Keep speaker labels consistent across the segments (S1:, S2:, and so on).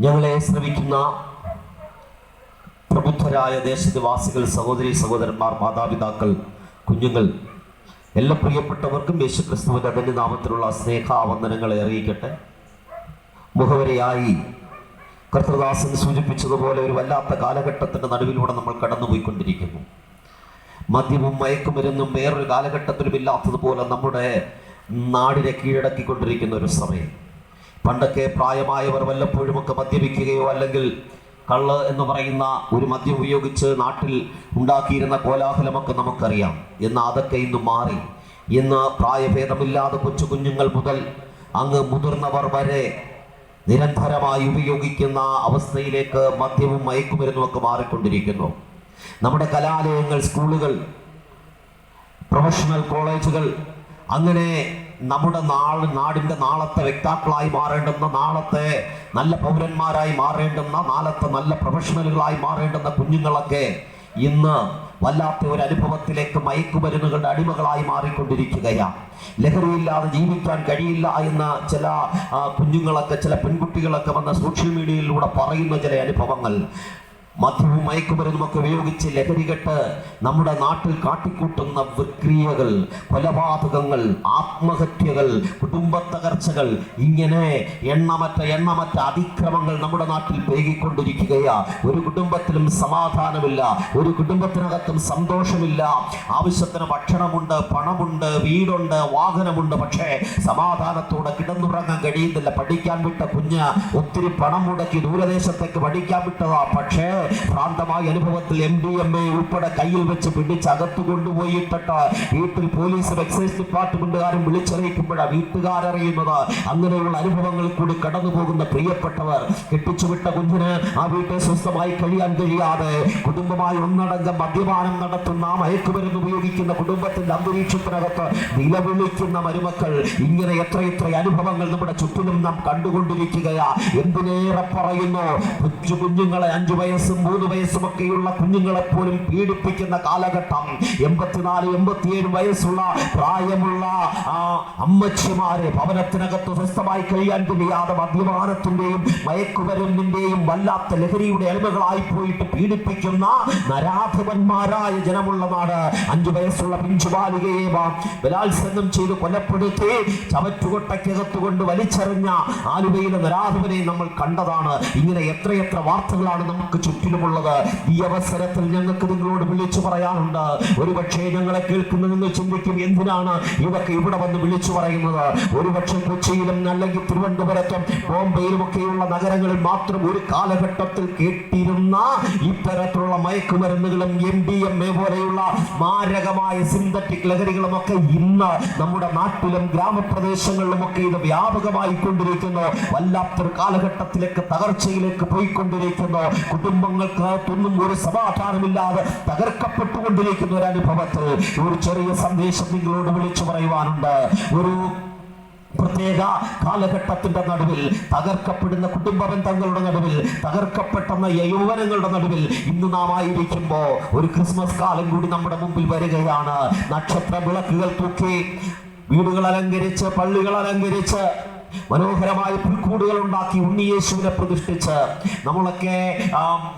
S1: ഞങ്ങളെ ശ്രമിക്കുന്ന പ്രബുദ്ധരായ ദേശനിവാസികൾ സഹോദരി സഹോദരന്മാർ മാതാപിതാക്കൾ കുഞ്ഞുങ്ങൾ എല്ലാ പ്രിയപ്പെട്ടവർക്കും യേശുക്രിസ്തുവിന്റെ അതിന്റെ നാമത്തിലുള്ള സ്നേഹാവന്ദനങ്ങളെ അറിയിക്കട്ടെ. മുഖവരയായി കർത്തദാസൻ സൂചിപ്പിച്ചതുപോലെ ഒരു വല്ലാത്ത കാലഘട്ടത്തിന്റെ നടുവിലൂടെ നമ്മൾ കടന്നുപോയിക്കൊണ്ടിരിക്കുന്നു. മദ്യവും മയക്കുമരുന്നും വേറൊരു കാലഘട്ടത്തിലും ഇല്ലാത്തതുപോലെ നമ്മുടെ നാടിനെ കീഴടക്കിക്കൊണ്ടിരിക്കുന്ന ഒരു സമയം. പണ്ടൊക്കെ പ്രായമായവർ വല്ലപ്പോഴും ഒക്കെ മദ്യപിക്കുകയോ അല്ലെങ്കിൽ കള്ള് എന്ന് പറയുന്ന ഒരു മദ്യം ഉപയോഗിച്ച് നാട്ടിൽ ഉണ്ടാക്കിയിരുന്ന കോലാഹലമൊക്കെ നമുക്കറിയാം. എന്നാൽ അതൊക്കെ ഇന്ന് മാറി. ഇന്ന് പ്രായഭേദമില്ലാതെ കൊച്ചു കുഞ്ഞുങ്ങൾ മുതൽ അങ്ങ് മുതിർന്നവർ വരെ നിരന്തരമായി ഉപയോഗിക്കുന്ന അവസ്ഥയിലേക്ക് മദ്യവും മയക്കുമരുന്നുമൊക്കെ മാറിക്കൊണ്ടിരിക്കുന്നു. നമ്മുടെ കലാലയങ്ങൾ സ്കൂളുകൾ പ്രൊഫഷണൽ കോളേജുകൾ അങ്ങനെ നമ്മുടെ നാൾ നാടിന്റെ നാളത്തെ വ്യക്താക്കളായി മാറേണ്ടുന്ന നാളത്തെ നല്ല പൗരന്മാരായി മാറേണ്ടുന്ന നാളത്തെ നല്ല പ്രൊഫഷണലുകളായി മാറേണ്ടുന്ന കുഞ്ഞുങ്ങളൊക്കെ ഇന്ന് വല്ലാത്ത ഒരു അനുഭവത്തിലേക്ക് മയക്കുമരുന്നുകളുടെ അടിമകളായി മാറിക്കൊണ്ടിരിക്കുകയാണ്. ലഹരിയില്ലാതെ ജീവിക്കാൻ കഴിയില്ല എന്ന ചില കുഞ്ഞുങ്ങളൊക്കെ ചില പെൺകുട്ടികളൊക്കെ വന്ന സോഷ്യൽ മീഡിയയിലൂടെ പറയുന്ന ചില അനുഭവങ്ങൾ. മദ്യവും മയക്കുമരുന്നുമൊക്കെ ഉപയോഗിച്ച് ലഹരികെട്ട് നമ്മുടെ നാട്ടിൽ കാട്ടിക്കൂട്ടുന്ന വിക്രിയകൾ കൊലപാതകങ്ങൾ ആത്മഹത്യകൾ കുടുംബ തകർച്ചകൾ ഇങ്ങനെ എണ്ണമറ്റ എണ്ണമറ്റ അതിക്രമങ്ങൾ നമ്മുടെ നാട്ടിൽ പെരുകിക്കൊണ്ടിരിക്കുകയാ. ഒരു കുടുംബത്തിലും സമാധാനമില്ല ഒരു കുടുംബത്തിനകത്തും സന്തോഷമില്ല. ആവശ്യത്തിന് ഭക്ഷണമുണ്ട് പണമുണ്ട് വീടുണ്ട് വാഹനമുണ്ട് പക്ഷേ സമാധാനത്തോടെ കിടന്നുറങ്ങാൻ കഴിയുന്നില്ല. പഠിക്കാൻ വിട്ട കുഞ്ഞ് ഒത്തിരി പണം മുടക്കി ദൂരദേശത്തേക്ക് പഠിക്കാൻ വിട്ടതാ. പക്ഷേ ഭ്രാന്തമായ അനുഭവത്തിൽ എം ഡി എം എ ഉൾപ്പെടെ കയ്യിൽ വെച്ച് പിടിച്ച് അകത്തു കൊണ്ടുപോയിട്ടിട്ട് വീട്ടിൽ പോലീസും എക്സൈസ് ഡിപ്പാർട്ട്മെന്റുകാരും വിളിച്ചറിയിക്കുമ്പോഴാണ് വീട്ടുകാരറിയുന്നത്. അങ്ങനെയുള്ള അനുഭവങ്ങൾ കൂടി കടന്നു പോകുന്ന പ്രിയപ്പെട്ടവർ കെട്ടിച്ചുവിട്ട കുഞ്ഞിന് ആ വീട്ടിൽ സ്വസ്ഥമായി കഴിയാൻ കഴിയാതെ കുടുംബമായി ഒന്നടങ്കം മദ്യപാനം നടത്തുന്ന മയക്കുമരുന്ന് ഉപയോഗിക്കുന്ന കുടുംബത്തിന്റെ അന്തരീക്ഷത്തിനകത്ത് നിലവിളിക്കുന്ന മരുമക്കൾ ഇങ്ങനെ എത്രയെത്ര അനുഭവങ്ങൾ നമ്മുടെ ചുറ്റിലും നാം കണ്ടുകൊണ്ടിരിക്കുകയാ. എന്തിനേറെ പറയുന്നു? കൊച്ചു കുഞ്ഞുങ്ങളെ അഞ്ചു വയസ്സും മൂന്ന് വയസ്സും ഒക്കെയുള്ള കുഞ്ഞുങ്ങളെ പോലും പീഡിപ്പിക്കുന്ന കാലഘട്ടം. എൺപത്തിനാല് എൺപത്തിയേഴ് വയസ്സുള്ള പ്രായമുള്ള ആ അമ്മച്ചിമാരെ ഭവനത്തിനകത്ത് സ്വസ്ഥമായി കഴിയാൻ കഴിയാതെ മദ്യപാനത്തിന്റെയും മയക്കുമരുന്നിന്റെയും വല്ലാത്ത ലഹരിയുടെ അളവുകളായി പോയിട്ട് പീഡിപ്പിക്കുന്ന നരാധിപന്മാരായ ജനമുള്ള നാട്. അഞ്ചു വയസ്സുള്ള പിഞ്ചു ബാലികയെ ബലാത്സംഗം ചെയ്ത് കൊലപ്പെടുത്തി ചവറ്റുകൊട്ടയ്ക്കകത്ത് കൊണ്ട് വലിച്ചെറിഞ്ഞ ആലുവയിലെ നരാധിപനെ നമ്മൾ കണ്ടതാണ്. ഇങ്ങനെ എത്രയെത്ര വാർത്തകളാണ് നമുക്ക് ചുറ്റിലുമുള്ളത് ഈ അവസരത്തിൽ ഞങ്ങൾക്ക് നിങ്ങളോട് വിളിച്ചു പറയാനുണ്ട്. ഒരുപക്ഷെ ഞങ്ങളെ കേൾക്കുന്നതെന്ന് ചിന്തിക്കും എന്തിനാണ് ഇതൊക്കെ ഇവിടെ വന്ന് വിളിച്ചു പറയുന്നത്? ഒരുപക്ഷെ കൊച്ചിയിലും അല്ലെങ്കിൽ തിരുവനന്തപുരത്തും ബോംബെയിലും ഒക്കെയുള്ള നഗരങ്ങളിൽ മാത്രം ഒരു കാലഘട്ടത്തിൽ കേട്ടിരുന്ന ഇത്തരത്തിലുള്ള മയക്കുമരുന്നുകളും എം ഡി എം എ പോലെയുള്ള മാരകമായ സിന്തറ്റിക് ലഹരികളും ഒക്കെ ഇന്ന് നമ്മുടെ നാട്ടിലും ഗ്രാമപ്രദേശങ്ങളിലും ഒക്കെ ഇത് വ്യാപകമായി കൊണ്ടിരിക്കുന്നു. വല്ലാത്തൊരു കാലഘട്ടത്തിലേക്ക് തകർച്ചയിലേക്ക് പോയിക്കൊണ്ടിരിക്കുന്നു. കുടുംബങ്ങൾക്കകത്തൊന്നും ഒരു സമാധാനമില്ലാതെ തകർക്കപ്പെട്ടുകൊണ്ടിരിക്കുന്ന ഒരു അനുഭവത്തിൽ ഒരു ചെറിയ സന്ദേശം നിങ്ങളോട് വിളിച്ചു പറയുവാനുണ്ട്. ഒരു പ്രത്യേക കാലഘട്ടത്തിന്റെ നടുവിൽ തകർക്കപ്പെടുന്ന കുടുംബ ബന്ധങ്ങളുടെ നടുവിൽ തകർക്കപ്പെട്ട യൗവനങ്ങളുടെ നടുവിൽ ഇന്ന് നാം ആയിരിക്കുമ്പോ ഒരു ക്രിസ്മസ് കാലം കൂടി നമ്മുടെ മുമ്പിൽ വരികയാണ്. നക്ഷത്ര വിളക്കുകൾ തൂക്കി വീടുകൾ അലങ്കരിച്ച് പള്ളികൾ അലങ്കരിച്ച് മനോഹരമായ പുൽക്കൂടുകൾ ഉണ്ടാക്കി ഉണ്ണിയേശുവിനെ പ്രതിഷ്ഠിച്ച് നമ്മളൊക്കെ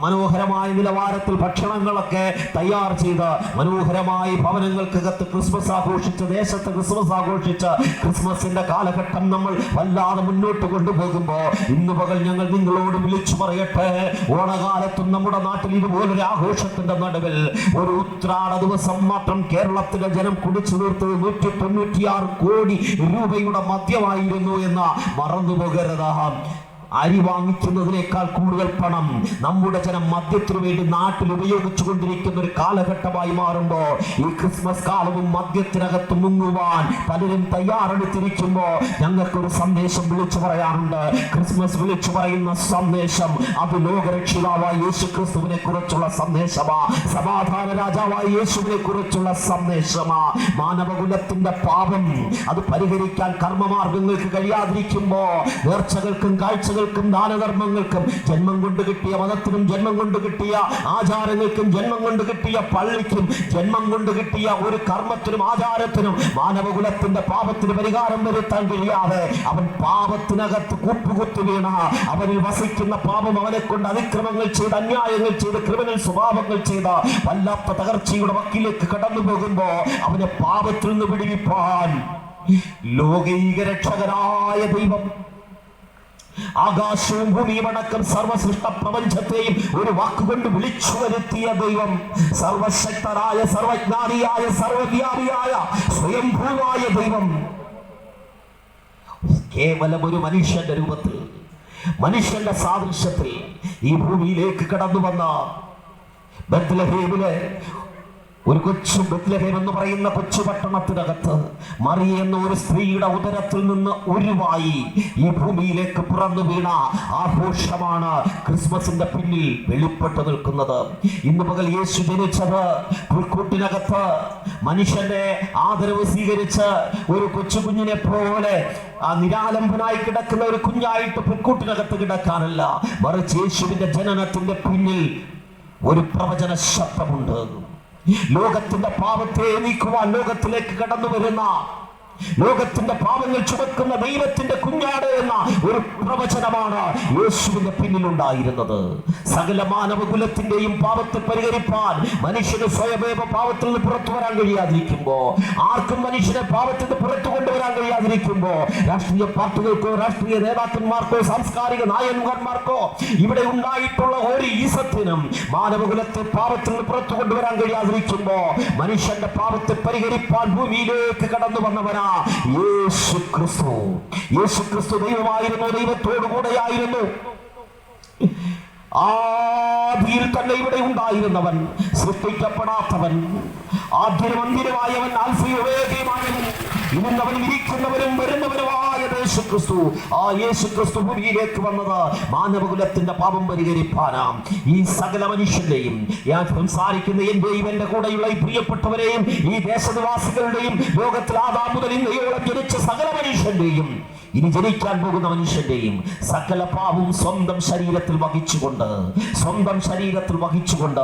S1: മനോഹരമായ നിലവാരത്തിൽ ഭക്ഷണങ്ങളൊക്കെ തയ്യാർ ചെയ്ത് മനോഹരമായി ഭവനങ്ങൾക്കകത്ത് ക്രിസ്മസ് ആഘോഷിച്ച് ദേശത്ത് ക്രിസ്മസ് ആഘോഷിച്ച് ക്രിസ്മസിന്റെ കാലഘട്ടം നമ്മൾ വല്ലാതെ മുന്നോട്ട് കൊണ്ടുപോകുമ്പോൾ ഇന്ന് പകൽ ഞങ്ങൾ നിങ്ങളോട് വിളിച്ചു പറയട്ടെ. ഓണകാലത്തും നമ്മുടെ നാട്ടിൽ ഇതുപോലൊരു ആഘോഷത്തിന്റെ നടുവിൽ ഒരു ഉത്രാട ദിവസം മാത്രം കേരളത്തിലെ ജനം കുടിച്ചു തീർത്തത് നൂറ്റി തൊണ്ണൂറ്റിയാറ് കോടി രൂപയുടെ മദ്യമായിരുന്നു എന്ന് മറന്നു പോകരുത് അരി വാങ്ങിക്കുന്നതിനേക്കാൾ കൂടുതൽ പണം നമ്മുടെ ജനം മദ്യത്തിനു വേണ്ടി നാട്ടിൽ ഉപയോഗിച്ചു കൊണ്ടിരിക്കുന്ന ഒരു കാലഘട്ടമായി മാറുമ്പോൾ ഈ ക്രിസ്മസ് കാലവും മദ്യത്തിനകത്ത് മുങ്ങുവാൻ പലരും തയ്യാറെടുത്തിരിക്കുമ്പോ ഞങ്ങൾക്കൊരു സന്ദേശം വിളിച്ചു പറയാറുണ്ട്. ക്രിസ്മസ് വിളിച്ചു പറയുന്ന സന്ദേശം അത് ലോകരക്ഷിതാവായ യേശു ക്രിസ്തുവിനെ കുറിച്ചുള്ള സന്ദേശമാ. സമാധാന രാജാവായ യേശുവിനെ കുറിച്ചുള്ള സന്ദേശമാ. മാനവകുലത്തിന്റെ പാപം അത് പരിഹരിക്കാൻ കർമ്മമാർഗങ്ങൾക്ക് കഴിയാതിരിക്കുമ്പോ നേർച്ചകൾക്കും കാഴ്ചകൾക്കും നേർച്ചകൾക്കും ദാനധർമ്മങ്ങൾക്കും ജന്മം കൊണ്ട് കിട്ടിയ മതത്തിനും ജന്മം കൊണ്ട് കിട്ടിയ ആചാരങ്ങൾക്കും ജന്മം കൊണ്ട് കിട്ടിയ പള്ളിക്കും ജന്മം കൊണ്ട് കിട്ടിയ ഒരു കർമ്മത്തിനും ആചാരത്തിനും മാനവകുലത്തിന്റെ പാപത്തിന് പരിഹാരം വരുത്താൻ കഴിയാതെ അവൻ പാപത്തിനകത്ത് കൂപ്പുകുത്തി വീണ അവനിൽ വസിക്കുന്ന പാപം അവനെ കൊണ്ട് അതിക്രമങ്ങൾ ചെയ്ത് അന്യായങ്ങൾ ചെയ്ത് ക്രിമിനൽ സ്വഭാവങ്ങൾ ചെയ്ത വല്ലാത്ത തകർച്ചയുടെ വക്കിലേക്ക് കടന്നു പോകുമ്പോ അവനെ പാപത്തിൽ നിന്ന് പിടിവിപ്പാൻ ലോകൈക ദൈവം ആകാശവും ഭൂമിയും അടക്കം സർവസൃഷ്ട പ്രപഞ്ചത്തെയും ഒരു വാക്കുകൊണ്ട് വിളിച്ചു വരുത്തിയ ദൈവം സർവശക്തരായ സർവജ്ഞാനിയായ സർവവ്യാപിയായ സ്വയംഭൂവായ ദൈവം. കേവലം ഒരു മനുഷ്യന്റെ രൂപത്തിൽ മനുഷ്യന്റെ സാദൃശ്യത്തിൽ ഈ ഭൂമിയിലേക്ക് കടന്നു വന്ന ബത്ലഹേമിലെ ഒരു കൊച്ചു ബത്ലഹേം എന്ന് പറയുന്ന കൊച്ചു പട്ടണത്തിനകത്ത് മറിയ എന്ന ഒരു സ്ത്രീയുടെ ഉദരത്തിൽ നിന്ന് ഉരുവായി ഈ ഭൂമിയിലേക്ക് പിറന്നു വീണ ആഘോഷമാണ് ക്രിസ്മസിന്റെ പിന്നിൽ വെളിപ്പെട്ടു നിൽക്കുന്നത്. ഇന്ന് പകൽ യേശു ജനിച്ചത് പുൽക്കൂട്ടിനകത്ത്. മനുഷ്യന്റെ ആദരവ് സ്വീകരിച്ച് ഒരു കൊച്ചു കുഞ്ഞിനെ പോലെ ആ നിരാലംബനായി കിടക്കുന്ന ഒരു കുഞ്ഞായിട്ട് പുൽക്കൂട്ടിനകത്ത് കിടക്കാനല്ല. മറിച്ച് യേശുവിന്റെ ജനനത്തിന്റെ പിന്നിൽ ഒരു പ്രവചന ശബ്ദമുണ്ട്. ലോകത്തിന്റെ പാപത്തെ നീക്കുവാൻ ലോകത്തിലേക്ക് കടന്നു വരുന്ന ലോകത്തിന്റെ പാപങ്ങൾ ചുമക്കുന്ന ദൈവത്തിന്റെ കുഞ്ഞാട് എന്ന ഒരു പ്രവചനമാണ് യേശുവിന്റെ പിന്നിലുണ്ടായിരുന്നത്. സകല മാനവകുലത്തിന്റെയും പാപത്തെ പരിഹരിപ്പാൻ മനുഷ്യന് സ്വയമേവ പാപത്തിൽ നിന്ന് പുറത്തു വരാൻ കഴിയാതിരിക്കുമ്പോ ആർക്കും മനുഷ്യനെ പാപത്തിൽ നിന്ന് പുറത്തു കൊണ്ടുവരാൻ കഴിയാതിരിക്കുമ്പോ രാഷ്ട്രീയ പാർട്ടികൾക്കോ രാഷ്ട്രീയ നേതാക്കന്മാർക്കോ സാംസ്കാരിക നായകന്മാർക്കോ ഇവിടെ ഉണ്ടായിട്ടുള്ള ഒരു ഈസത്തിനും മാനവകുലത്തെ പാപത്തിൽ നിന്ന് പുറത്തു കൊണ്ടുവരാൻ കഴിയാതിരിക്കുമ്പോ മനുഷ്യന്റെ പാപത്തെ പരിഹരിപ്പാൻ ഭൂമിയിലേക്ക് കടന്നു വന്നവനാ യേശു ക്രിസ്തു യേശു ക്രിസ്തു ദൈവമായിരുന്നു ദൈവത്തോടു കൂടെയായിരുന്നു ആദിയിൽ തന്നെ ഇവിടെ ഉണ്ടായിരുന്നവൻ സൃഷ്ടിക്കപ്പെടാത്തവൻ. ആദ്യമന്ദിരമായവൻ ആൽഫയുവേഗമായവൻ ഇരുന്നവനും ഇരിക്കുന്നവരും വരുന്നവരുമായ യേശു ക്രിസ്തു ആ യേശു ക്രിസ്തു ഭൂമിയിലേക്ക് വന്നത് മാനവകുലത്തിന്റെ പാപം പരിഹരിപ്പാനാം. ഈ സകല മനുഷ്യന്റെയും ഞാൻ സംസാരിക്കുന്ന എന്റെയും എന്റെ കൂടെയുള്ള ഈ പ്രിയപ്പെട്ടവരെയും ഈ ദേശനിവാസികളുടെയും ലോകത്തിൽ ആദാ മുതൽ ഇന്നയോളം ജനിച്ച സകല മനുഷ്യന്റെയും ഇനി ജനിക്കാൻ പോകുന്ന മനുഷ്യന്റെയും സകല പാവും സ്വന്തം ശരീരത്തിൽ വഹിച്ചുകൊണ്ട് സ്വന്തം ശരീരത്തിൽ വഹിച്ചുകൊണ്ട്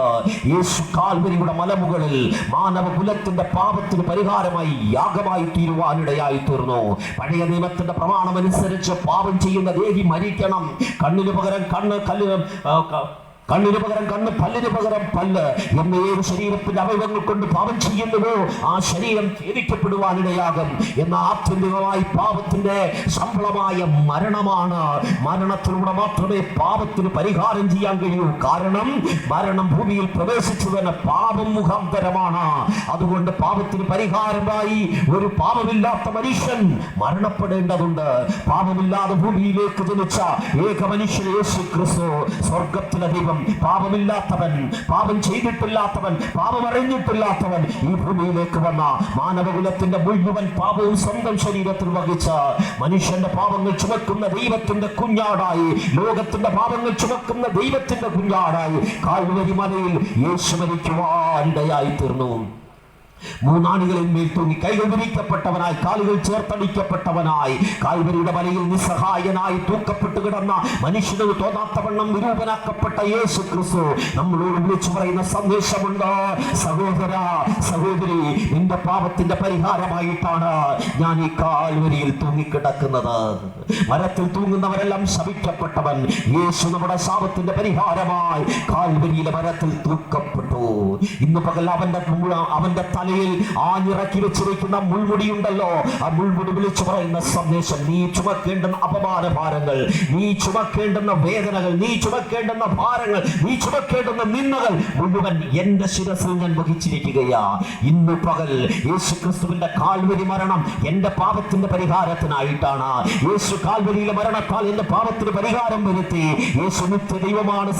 S1: യേശു കാൽവരിയുടെ മലമുകളിൽ മാനവകുലത്തിന്റെ പാപത്തിന് പരിഹാരമായി യാഗമായി തീരുവാനിടയായി തീർന്നു. പഴയ നിയമത്തിന്റെ പ്രമാണമനുസരിച്ച് പാപം ചെയ്യുന്ന ദേഹി മരിക്കണം. കണ്ണിന് പകരം കണ്ണ് കല്ലിന് ആ, ക- കണ്ണിന് പകരം കണ്ണ് പല്ലിന് പകരം പല്ല്. എന്ന ഏത് ശരീരത്തിന്റെ അവയവങ്ങൾ കൊണ്ട് പാപം ചെയ്യുന്നുവോ ആ ശരീരം ഛേദിക്കപ്പെടുവാനിടയാകും. എന്ന ആത്യന്തികമായി പാപത്തിന്റെ സമ്പളമായ മരണമാണ്. മരണത്തിലൂടെ മാത്രമേ പാപത്തിന് പരിഹാരം ചെയ്യാൻ കഴിയൂ. കാരണം മരണം ഭൂമിയിൽ പ്രവേശിച്ചു തന്നെ പാപം മുഖാന്തരമാണ്. അതുകൊണ്ട് പാപത്തിന് പരിഹാരമായി ഒരു പാപമില്ലാത്ത മനുഷ്യൻ മരണപ്പെടേണ്ടതുണ്ട്. പാപമില്ലാതെ ഭൂമിയിലേക്ക് ജനിച്ച ഏക മനുഷ്യൻ യേശു ക്രിസ്തു സ്വർഗത്തിലെ പാപമില്ലാത്തവൻ പാപം ചെയ്തിട്ടില്ലാത്തവൻ പാപം അറിഞ്ഞിട്ടില്ലാത്തവൻ ഈ ഭൂമിയിലേക്ക് വന്ന മാനവകുലത്തിന്റെ മുഴുവൻ പാപവും സ്വന്തം ശരീരത്തിൽ വഹിച്ച മനുഷ്യന്റെ പാപങ്ങൾ ചുമക്കുന്ന ദൈവത്തിന്റെ കുഞ്ഞാടായി ലോകത്തിന്റെ പാപങ്ങൾ ചുമക്കുന്ന ദൈവത്തിന്റെ കുഞ്ഞാടായി കാൽവരി മലയിൽ യേശു മരിക്കുവാനിടയായി തീർന്നു മൂന്നാണികളിൽ മേൽ തൂങ്ങി കൈകൾ വിരിക്കപ്പെട്ടവനായി കാലുകൾ ചേർത്തടിക്കപ്പെട്ടവനായി കാൽവരിയുടെ വലയിൽ നിസ്സഹായനായി തൂക്കപ്പെട്ട് കിടന്ന മനുഷ്യന് തോന്നാത്തവണ്ണം നിരൂപനാക്കപ്പെട്ട യേശു ക്രിസ്തു നമ്മളോട് വിളിച്ചു പറയുന്ന സന്ദേശമുണ്ട്. സഹോദര സഹോദരി നിന്റെ പാപത്തിന്റെ പരിഹാരമായിട്ടാണ് ഞാൻ ഈ കാൽവരിയിൽ തൂങ്ങിക്കിടക്കുന്നത്. മരത്തിൽ തൂങ്ങുന്നവരെല്ലാം ശപിക്കപ്പെട്ടവൻ യേശു നമ്മുടെ ശാപത്തിന്റെ പരിഹാരമായി കാൽവരിയിലെ മരത്തിൽ തൂക്കപ്പെട്ടു. ഇന്ന് പകൽ അവന്റെ അവന്റെ അവന്റെ തലയിൽ ആഞ്ഞിറക്കി വെച്ചിരിക്കുന്ന മുൾമുടി ഉണ്ടല്ലോ ആ മുൾമുടി വിളിച്ചു പറയുന്ന സന്ദേശം നീ ചുമക്കേണ്ടുന്ന അപമാന ഭാരങ്ങൾ നീ ചുമക്കേണ്ടുന്ന വേദനകൾ നീ ചുമക്കേണ്ടുന്ന ഭാരങ്ങൾ നീ ചുമക്കേണ്ടുന്ന നിന്നകൾ മുഴുവൻ എന്റെ ശിരസിൽ ഞാൻ വഹിച്ചിരിക്കുകയാ. ഇന്ന് പകൽ യേശു ക്രിസ്തുവിന്റെ കാൽവരി മരണം എന്റെ പാപത്തിന്റെ പരിഹാരത്തിനായിട്ടാണ്. യേശു കാൽവരിയിലെ മരണത്താൽ എന്റെ പാപത്തിന് പരിഹാരം വരുത്തി. യേശു നിത്യ ദൈവമാണ്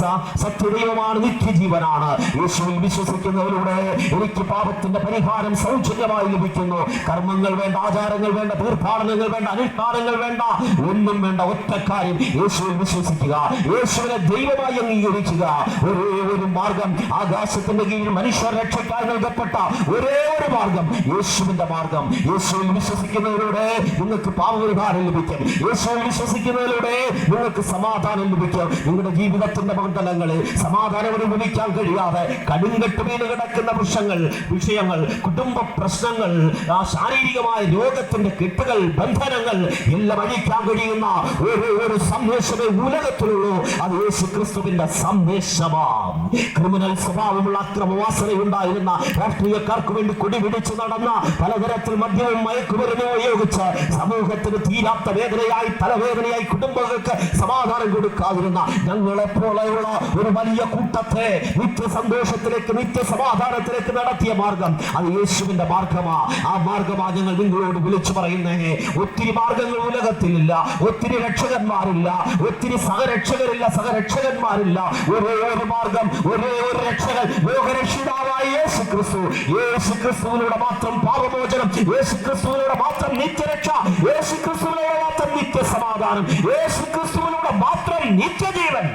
S1: സത്യദൈവമാണ് നിത്യജീവനാണ്. യേശുവിൽ വിശ്വസിക്കുന്നവരുടെ എനിക്ക് പാപത്തിന്റെ പരിഹാരം പരിഹാരം സൗജന്യമായി ലഭിക്കുന്നു. കർമ്മങ്ങൾ വേണ്ട ആചാരങ്ങൾ വേണ്ട തീർത്ഥാടനങ്ങൾ വേണ്ട അനുഷ്ഠാനങ്ങൾ വേണ്ട ഒന്നും വേണ്ട ഒറ്റ കാര്യം. യേശുവിൽ വിശ്വസിക്കുക. യേശുവിനെ ദൈവമായി അംഗീകരിക്കുക. ഒരേ ഒരു മാർഗം. ആകാശത്തിന്റെ കീഴിൽ മനുഷ്യർ രക്ഷയ്ക്കായി നൽകപ്പെട്ട ഒരേ ഒരു മാർഗം. യേശുവിന്റെ മാർഗം. യേശുവിൽ വിശ്വസിക്കുന്നതിലൂടെ നിങ്ങൾക്ക് പാപപരിഹാരം ലഭിക്കും. യേശുവിൽ വിശ്വസിക്കുന്നതിലൂടെ നിങ്ങൾക്ക് സമാധാനം ലഭിക്കും. നിങ്ങളുടെ ജീവിതത്തിന്റെ മണ്ഡലങ്ങളിൽ സമാധാനം അനുഭവിക്കാൻ കഴിയാതെ കടുങ്കെട്ട് വീണ് കിടക്കുന്ന വൃക്ഷങ്ങൾ വിഷയങ്ങൾ കുടുംബ പ്രശ്നങ്ങൾ ആ ശാരീരികമായ രോഗത്തിന്റെ കെട്ടുകൾ ബന്ധനങ്ങൾ എല്ലാം അഴിക്കാൻ കഴിയുന്ന ഒരു ഒരു സന്ദേശമേ ഉലകത്തിലുള്ളൂ. അത് യേശു ക്രിസ്തുവിന്റെ സന്ദേശമാണ്. ക്രിമിനൽ സ്വഭാവമുള്ള അക്രമവാസനയുണ്ടായിരുന്ന രാഷ്ട്രീയക്കാർക്ക് വേണ്ടി കൊടിപിടിച്ചു നടന്ന പലതരത്തിൽ മദ്യവും മയക്കുമരുന്നും ഉപയോഗിച്ച് സമൂഹത്തിന് തീരാത്ത വേദനയായി തലവേദനയായി കുടുംബങ്ങൾക്ക് സമാധാനം കൊടുക്കാതിരുന്ന ഞങ്ങളെ പോലെയുള്ള ഒരു വലിയ കൂട്ടത്തെ നിത്യ സന്തോഷത്തിലേക്ക് നിത്യ സമാധാനത്തിലേക്ക് നടത്തിയ മാർഗം അത് യേശുവിന്റെ മാർഗമാ. ആ മാർഗമാ ഞങ്ങൾ നിങ്ങളോട് വിളിച്ചു പറയുന്നേ. ഒത്തിരി മാർഗങ്ങൾ ഉലകത്തിലില്ല ഒത്തിരി രക്ഷകന്മാരില്ല ഒത്തിരി സഹരക്ഷകരില്ല സഹരക്ഷകന്മാരില്ല. ഒരേ ഒരു മാർഗം ഒരേ ഒരു രക്ഷകൻ ലോകരക്ഷിതാവായ യേശു ക്രിസ്തു യേശു ക്രിസ്തുവിലൂടെ മാത്രം പാപമോചനം യേശു ക്രിസ്തുവിലൂടെ മാത്രം നിത്യരക്ഷ യേശു ക്രിസ്തുവിലൂടെ മാത്രം നിത്യ സമാധാനം യേശു ക്രിസ്തുവിലൂടെ മാത്രം നിത്യജീവൻ.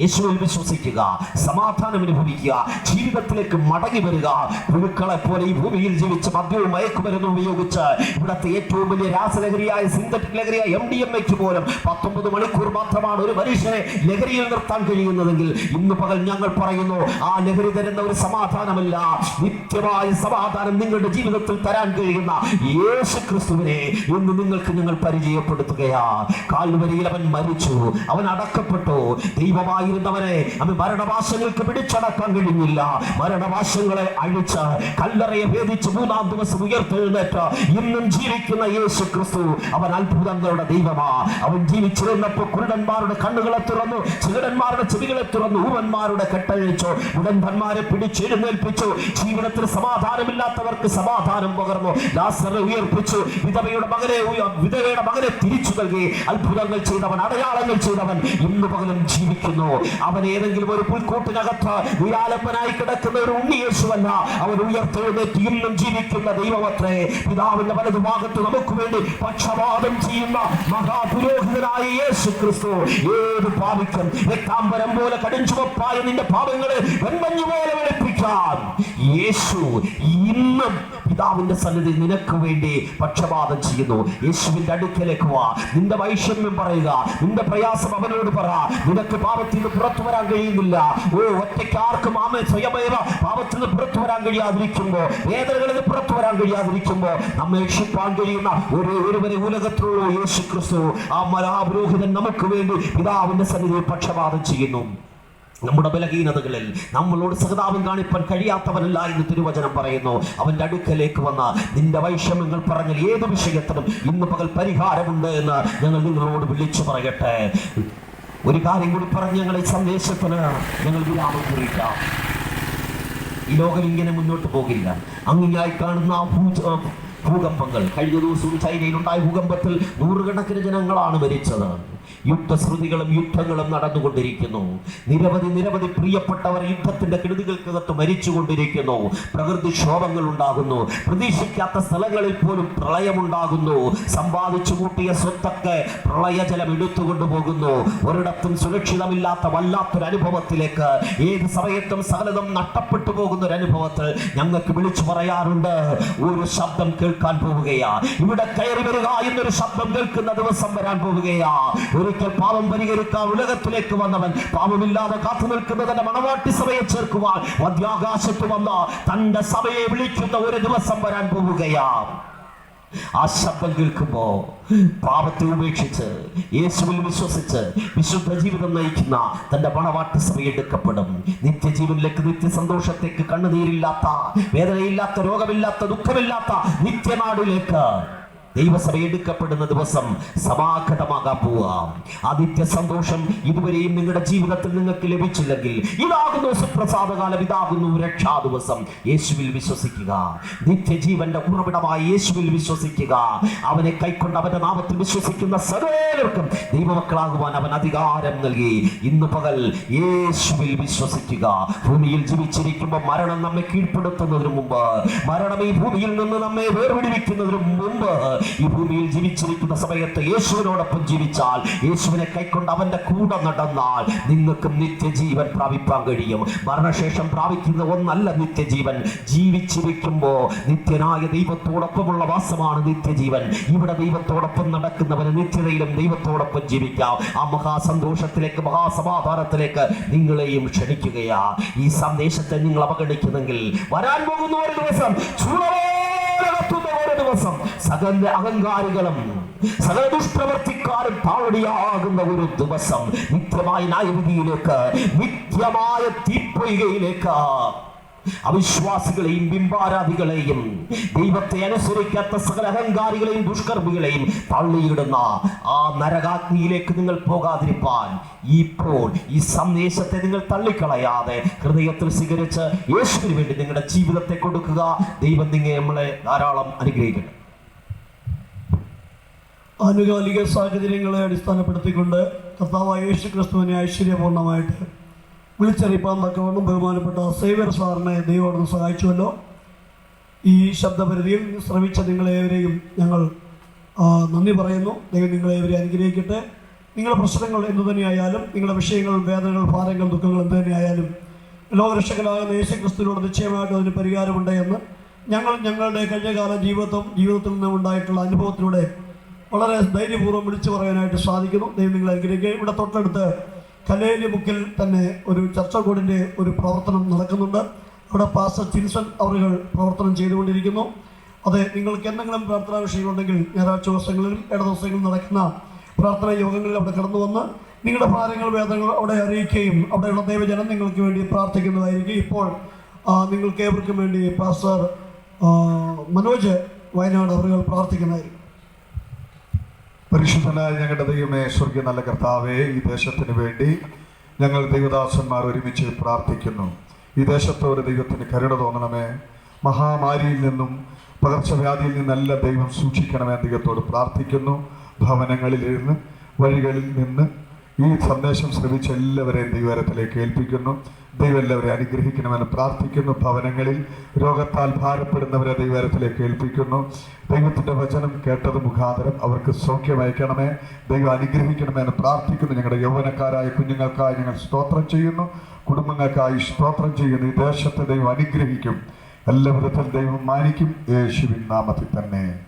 S1: യേശുവിൽ വിശ്വസിക്കുക സമാധാനം അനുഭവിക്കുക ജീവിതത്തിലേക്ക് മടങ്ങി വരിക. പുഴുക്കളെ പോലെ ഈ ഭൂമിയിൽ ജീവിച്ച് മദ്യവും മയക്കുമരുന്നും ഉപയോഗിച്ച് ഇവിടുത്തെ ഏറ്റവും വലിയ രാസലഹരിയായ സിന്തറ്റിക് ലഹരിയായ എം ഡി എം എക്ക് പോലും പത്തൊമ്പത് മണിക്കൂർ മാത്രമാണ് ഒരു മനുഷ്യനെ ലഹരിയിൽ നിർത്താൻ കഴിയുന്നതെങ്കിൽ ഇന്ന് പകൽ ഞങ്ങൾ പറയുന്നു ആ ലഹരി തരുന്ന ഒരു സമാധാനമല്ല. നിത്യമായ സമാധാനം നിങ്ങളുടെ ജീവിതത്തിൽ തരാൻ കഴിയുന്ന യേശു ക്രിസ്തുവിനെ ഇന്ന് നിങ്ങൾക്ക് നിങ്ങൾ പരിചയപ്പെടുത്തുകയാ. കാൽവരിയിൽ അവൻ മരിച്ചു അവൻ അടക്കപ്പെട്ടു. ദൈവമായിരുന്നവനെ അത് മരണവാസങ്ങൾക്ക് പിടിച്ചടക്കാൻ കഴിഞ്ഞില്ല. മരണവാസങ്ങളെ അഴിച്ച് കല്ലറയെ ഭേദിച്ച് മൂന്നാം ദിവസം ഉയർത്തെഴുന്നേറ്റ് ഇന്നും ജീവിക്കുന്ന യേശു ക്രിസ്തു അവൻ അത്ഭുതങ്ങളുടെ ദൈവമാ. അവൻ ജീവിച്ചിരുന്നപ്പോൾ കുരുടന്മാരുടെ കണ്ണുകളെ തുറന്നു ചികടന്മാരുടെ ചെവികളെ തുറന്നു ഊവന്മാരുടെ കെട്ടഴിച്ചു ഉടൻപന്മാരെ പിടിച്ചെഴുന്നേൽപ്പിച്ചു ജീവിതത്തിൽ സമാധാനമില്ലാത്തവർക്ക് സമാധാനം പകർന്നു ലാസറെ ഉയർപ്പിച്ചു വിധവയുടെ മകനെ വിധവയുടെ മകനെ തിരിച്ചു നൽകി. അത്ഭുതങ്ങൾ ചെയ്തവൻ അടയാളങ്ങൾ ചെയ്തവൻ ഇന്ന് പകലും ജീവിക്കുന്നു. അവൻ ഏതെങ്കിലും ഒരു പുൽക്കൂട്ടിനകത്ത് വിരാലപ്പനായി കിടക്കുന്ന ഒരു ഉണ്ണിയേശുവല്ല അവൻ ഉയർത്തെഴുന്നേറ്റ് ഇന്നും ജീവിക്കുന്ന ദൈവമത്രേ. പിതാവിന്റെ വലതുഭാഗത്ത് നമുക്ക് വേണ്ടി പക്ഷപാതം ചെയ്യുന്ന മഹാപുരോഹിതനായ യേശു ക്രിസ്തു ഏത് പാപിക്കും രക്താംബരം പോലെ കടുംചുവപ്പായ നിന്റെ പാപങ്ങളെ വെൺമഞ്ഞു പോലെ വെളുപ്പിക്കാൻ യേശു ഇന്നും പിതാവിന്റെ സന്നിധി നിനക്ക് വേണ്ടി പക്ഷപാതം ചെയ്യുന്നു. യേശുവിന്റെ അടുക്കലേക്ക് വാ. നിന്റെ വൈഷമ്യം പറയുക. നിന്റെ പ്രയാസം അവനോട് പറ. നിനക്ക് പാപത്തിൽ നിന്ന് പുറത്തു വരാൻ കഴിയുന്നില്ല. ഓ ഒറ്റയ്ക്ക് ആർക്കും ആമ സ്വയമേവ പാപത്തിൽ നിന്ന് പുറത്തു വരാൻ കഴിയാതിരിക്കുമ്പോ വേദനകളിൽ നിന്ന് പുറത്തു വരാൻ കഴിയാതിരിക്കുമ്പോ നമ്മെ രക്ഷിപ്പാൻ കഴിയുന്ന ഒരു ഒരുവരെ ഉലകത്തിലുള്ള യേശു ക്രിസ്തു ആ മലാപുരോഹിതൻ നമുക്ക് വേണ്ടി പിതാവിന്റെ സന്നിധിയിൽ പക്ഷപാതം ചെയ്യുന്നു. നമ്മുടെ ബലഹീനതകളിൽ നമ്മളോട് സഹതാപം കാണിപ്പാൻ കഴിയാത്തവനല്ല എന്ന് തിരുവചനം പറയുന്നു. അവന്റെ അടുക്കലേക്ക് വന്ന നിന്റെ വൈഷമ്യങ്ങൾ പറഞ്ഞാൽ ഏത് വിഷയത്തിനും ഇന്ന് പകൽ പരിഹാരമുണ്ട് എന്ന് ഞങ്ങൾ നിങ്ങളോട് വിളിച്ചു പറയട്ടെ. ഒരു കാര്യം കൂടി പറഞ്ഞ് ഞങ്ങൾ ഈ സന്ദേശത്തിന് ഞങ്ങൾ വിരാമം കുറിക്കാം. ഈ ലോകം ഇങ്ങനെ മുന്നോട്ട് പോകില്ല. അങ്ങിങ്ങായി കാണുന്ന ഭൂകമ്പങ്ങൾ. കഴിഞ്ഞ ദിവസവും ചൈനയിലുണ്ടായ ഭൂകമ്പത്തിൽ നൂറുകണക്കിന് ജനങ്ങളാണ് മരിച്ചത്. യുദ്ധശ്രുതികളും യുദ്ധങ്ങളും നടന്നുകൊണ്ടിരിക്കുന്നു. നിരവധി നിരവധി പ്രിയപ്പെട്ടവർ യുദ്ധത്തിന്റെ കെടുതികൾക്കകത്ത് മരിച്ചുകൊണ്ടിരിക്കുന്നു. പ്രകൃതിക്ഷോഭങ്ങൾ ഉണ്ടാകുന്നു പ്രതീക്ഷിക്കാത്ത സ്ഥലങ്ങളിൽ പോലും പ്രളയമുണ്ടാകുന്നു. സമ്പാദിച്ചു കൂട്ടിയ സ്വത്തൊക്കെ പ്രളയജലം എടുത്തുകൊണ്ടു പോകുന്നു ഒരിടത്തും സുരക്ഷിതമില്ലാത്ത വല്ലാത്തൊരു അനുഭവത്തിലേക്ക് ഏത് സമയത്തും സകലതും നഷ്ടപ്പെട്ടു പോകുന്ന ഒരു അനുഭവത്തിൽ ഞങ്ങൾക്ക് വിളിച്ചു പറയാറുണ്ട്. ഒരു ശബ്ദം കേൾക്കാൻ പോവുകയാ. ഇവിടെ കയറി വരിക എന്നൊരു ശബ്ദം കേൾക്കുന്ന ദിവസം വരാൻ പോവുകയാ. ഒരിക്കൽ പാപം പരിഹരിക്കാൻ ഉലകത്തിലേക്ക് വന്നവൻ പാപമില്ലാതെ കാത്തു നിൽക്കുന്നതിന്റെ മണവാട്ടി സഭയെ ചേർക്കുവാൻ മധ്യാകാശത്ത് വന്ന തന്റെ സഭയെ വിളിക്കുന്ന ഒരു ദിവസം വരാൻ പോവുകയാണ്. ആ ശബ്ദം കേൾക്കുമ്പോ പാപത്തെ ഉപേക്ഷിച്ച് യേശുവിൽ വിശ്വസിച്ച് വിശുദ്ധ ജീവിതം നയിക്കുന്ന തന്റെ പണവാട്ട് സഭ എടുക്കപ്പെടും. നിത്യജീവനിലേക്ക് നിത്യസന്തോഷത്തേക്ക് കണ്ണുനീരില്ലാത്ത വേദനയില്ലാത്ത രോഗമില്ലാത്ത ദുഃഖമില്ലാത്ത നിത്യനാടിലേക്ക് ദൈവസഭ എടുക്കപ്പെടുന്ന ദിവസം സമാഗതമാകാൻ പോവാം. ആദിത്യ സന്തോഷം ഇതുവരെയും നിങ്ങളുടെ ജീവിതത്തിൽ നിങ്ങൾക്ക് ലഭിച്ചില്ലെങ്കിൽ ഇതാകുന്നു സുപ്രസാദകാലം ഇതാകുന്നു രക്ഷാ ദിവസം. യേശുവിൽ വിശ്വസിക്കുക. നിത്യജീവന്റെ ഉറവിടമായി യേശുവിൽ വിശ്വസിക്കുക. അവനെ കൈക്കൊണ്ട് അവന്റെ നാമത്തിൽ വിശ്വസിക്കുന്ന സകലർക്കും ദൈവമക്കളാകുവാൻ അവൻ അധികാരം നൽകി. ഇന്ന് പകൽ യേശുവിൽ വിശ്വസിക്കുക. ഭൂമിയിൽ ജീവിച്ചിരിക്കുമ്പോൾ മരണം നമ്മെ കീഴ്പ്പെടുത്തുന്നതിന് മുമ്പ് മരണം ഈ ഭൂമിയിൽ നിന്ന് നമ്മെ വേർപിടിവിക്കുന്നതിന് മുമ്പ് ഈ ഭൂമിയിൽ ജീവിച്ചിരിക്കുന്ന സമയത്ത് യേശുവിനോടൊപ്പം ജീവിച്ചാൽ യേശുവിനെ കൈക്കൊണ്ട് അവന്റെ കൂടെ നടന്നാൽ നിങ്ങൾക്കും നിത്യജീവൻ പ്രാപിപ്പാൻ കഴിയും. മരണശേഷം പ്രാപിക്കുന്ന ഒന്നല്ല നിത്യജീവൻ. ജീവിച്ചിരിക്കുമ്പോൾ നിത്യനായ ദൈവത്തോടൊപ്പമുള്ള വാസമാണ് നിത്യജീവൻ. ഇവിടെ ദൈവത്തോടൊപ്പം നടക്കുന്നവന് നിത്യതയിലും ദൈവത്തോടൊപ്പം ജീവിക്കാം. ആ മഹാസന്തോഷത്തിലേക്ക് മഹാസമാധാനത്തിലേക്ക് നിങ്ങളെയും ക്ഷണിക്കുകയാ. ഈ സന്ദേശത്തെ നിങ്ങൾ അവഗണിക്കുന്നെങ്കിൽ വരാൻ പോകുന്ന ഒരു ദിവസം ദിവസം സകല അഹങ്കാരികളും സകല ദുഷ്പ്രവർത്തിക്കാരും താവടിയാകുന്ന ഒരു ദിവസം നിത്യമായ നായവിധിയിലേക്ക് നിത്യമായ തീപ്പൊയ്കയിലേക്ക് അവിശ്വാസികളെയും ബിംബാരാധികളെയും ദൈവത്തെ അനുസരിക്കാത്ത സകല അഹങ്കാരികളെയും ദുഷ്കർമ്മികളെയും തള്ളിയിടുന്ന ആ നരകാഗ്നിയിലേക്ക് നിങ്ങൾ പോകാതിരിപ്പാൻ ഇപ്പോൾ ഈ സന്ദേശത്തെ നിങ്ങൾ തള്ളിക്കളയാതെ ഹൃദയത്തിൽ സ്വീകരിച്ച് യേശുവിന് വേണ്ടി നിങ്ങളുടെ ജീവിതത്തെ കൊടുക്കുക. ദൈവം നിങ്ങൾ നമ്മളെ ധാരാളം അനുഗ്രഹിക്കട്ടെ.
S2: ആനുകാലിക സാഹചര്യങ്ങളെ അടിസ്ഥാനപ്പെടുത്തിക്കൊണ്ട് കർത്താവായ യേശു ക്രിസ്തുവിനെ ഐശ്വര്യപൂർണമായിട്ട് വിളിച്ചറിയിപ്പാൻ തക്കവണ്ണം ബഹുമാനപ്പെട്ട സേവ്യർ സാറിനെ ദൈവം സഹായിച്ചുവല്ലോ. ഈ ശബ്ദപരിധിയിൽ ശ്രമിച്ച നിങ്ങളേവരെയും ഞങ്ങൾ നന്ദി പറയുന്നു. ദൈവം നിങ്ങളേവരെ അനുഗ്രഹിക്കട്ടെ. നിങ്ങളുടെ പ്രശ്നങ്ങൾ എന്തു തന്നെയായാലും നിങ്ങളുടെ വിഷയങ്ങൾ വേദനകൾ ഭാരങ്ങൾ ദുഃഖങ്ങൾ എന്തു തന്നെയായാലും ലോകരക്ഷകനാകുന്ന യേശു ക്രിസ്തുവിനോട് നിശ്ചയമായിട്ടും അതിന് പരിഹാരമുണ്ട് എന്ന് ഞങ്ങൾ ഞങ്ങളുടെ കഴിഞ്ഞകാല ജീവിതം ജീവിതത്തിൽ നിന്നുണ്ടായിട്ടുള്ള അനുഭവത്തിലൂടെ വളരെ ധൈര്യപൂർവം വിളിച്ചു പറയാനായിട്ട് സാധിക്കുന്നു. ദൈവം നിങ്ങളെ അനുഗ്രഹിക്കുക ഇവിടെ തൊട്ടടുത്ത് കലേലി ബുക്കിൽ തന്നെ ഒരു ചർച്ച ഒരു പ്രവർത്തനം നടക്കുന്നുണ്ട്. അവിടെ പാസ്റ്റർ ചിൻസൺ അവറുകൾ പ്രവർത്തനം ചെയ്തുകൊണ്ടിരിക്കുന്നു. അത് നിങ്ങൾക്ക് എന്തെങ്കിലും പ്രാർത്ഥനാ വിഷയമുണ്ടെങ്കിൽ ഞായറാഴ്ച ദിവസങ്ങളിലും ഇട നടക്കുന്ന പ്രാർത്ഥനാ യോഗങ്ങളിൽ അവിടെ കടന്നു വന്ന് നിങ്ങളുടെ ഭാരങ്ങൾ വേദങ്ങൾ അവിടെ അറിയിക്കുകയും അവിടെയുള്ള ദൈവജനം നിങ്ങൾക്ക് വേണ്ടി പ്രാർത്ഥിക്കുന്നതായിരിക്കും. ഇപ്പോൾ നിങ്ങൾക്ക് ഏവർക്കും വേണ്ടി പാസ്റ്റർ മനോജ് വയനാട് അവരുകൾ പ്രാർത്ഥിക്കുന്നതായിരിക്കും.
S3: പരിശുദ്ധനായ ഞങ്ങളുടെ ദൈവമേ സ്വർഗീയ നല്ല കർത്താവേ ഈ ദേശത്തിന് വേണ്ടി ഞങ്ങൾ ദൈവദാസന്മാർ ഒരുമിച്ച് പ്രാർത്ഥിക്കുന്നു. ഈ ദേശത്തോട് ദൈവത്തിന് കരുണ തോന്നണമേ. മഹാമാരിയിൽ നിന്നും പകർച്ചവ്യാധിയിൽ നിന്നല്ല ദൈവം സൂക്ഷിക്കണമേ ദൈവത്തോട് പ്രാർത്ഥിക്കുന്നു. ഭവനങ്ങളിൽ ഇരുന്ന് വഴികളിൽ നിന്ന് ഈ സന്ദേശം ശ്രമിച്ച എല്ലാവരെയും ദൈവരത്തിലേക്ക് ഏൽപ്പിക്കുന്നു. ദൈവം എല്ലാവരെയും അനുഗ്രഹിക്കണമെന്ന് പ്രാർത്ഥിക്കുന്നു. ഭവനങ്ങളിൽ രോഗത്താൽ ഭാരപ്പെടുന്നവരെ ദൈവരത്തിലേക്ക് ഏൽപ്പിക്കുന്നു. ദൈവത്തിന്റെ വചനം കേട്ടത് മുഖാന്തരം അവർക്ക് സൗഖ്യം അയക്കണമേ. ദൈവം അനുഗ്രഹിക്കണമെന്ന് പ്രാർത്ഥിക്കുന്നു. ഞങ്ങളുടെ യൗവനക്കാരായ കുഞ്ഞുങ്ങൾക്കായി ഞങ്ങൾ സ്തോത്രം ചെയ്യുന്നു. കുടുംബങ്ങൾക്കായി സ്തോത്രം ചെയ്യുന്നു. ഈ ദേശത്തെ ദൈവം അനുഗ്രഹിക്കും. എല്ലാ വിധത്തിൽ ദൈവം മാനിക്കും. യേശുവിൻ നാമത്തിൽ തന്നെ.